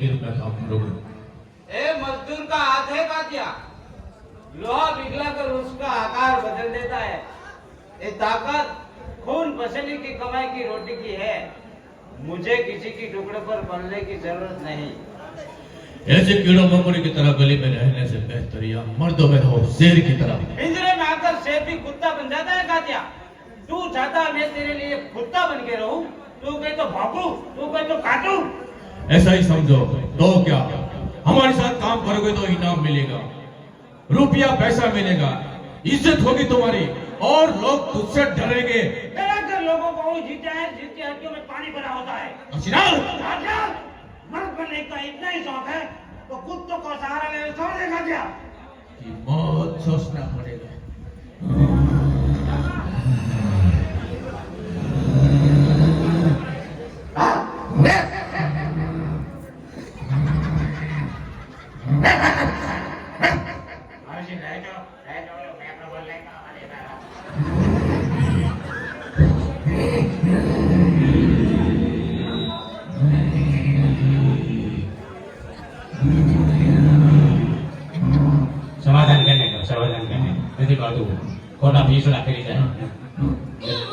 ही रुपया था रोकड़ो ए मजदूर का हाथ है कातिया। लोहा पिघला कर उसका आकार बदल देता है। ये ताकत खून पसीने की कमाई की रोटी की है। मुझे किसी की टुकड़े पर पलने की ज़रूरत नहीं। ऐसे कीड़ों मकोड़े की तरह गली में रहने से बेहतर या मर्दों में रहो शेर की तरह। पिंजरे में आकर शेर भी कुत्ता बन जाता है कातिया। तू चाहता मैं तेरे लिए कुत्ता बन के रहूँ? तू कहे तो भागू? तू कहे तो काटू? ऐसा ही समझो तो क्या? हमारे साथ काम करोगे तो इनाम मिलेगा रुपया पैसा मिलेगा इज़्ज़त होगी तुम्हारी और लोग तुझसे डरेंगे। डरा लोगों को जीता है जिसकी हड्डियों में पानी भरा होता है। मर्द बनने का इतना ही शौक है तो कुत्तों को सहारा लेने छोड़ देगा क्या कि मौत सोचना पड़ेगा। સવાલ નથી બાજુ ખોટા ભીસ રાખેલી જાય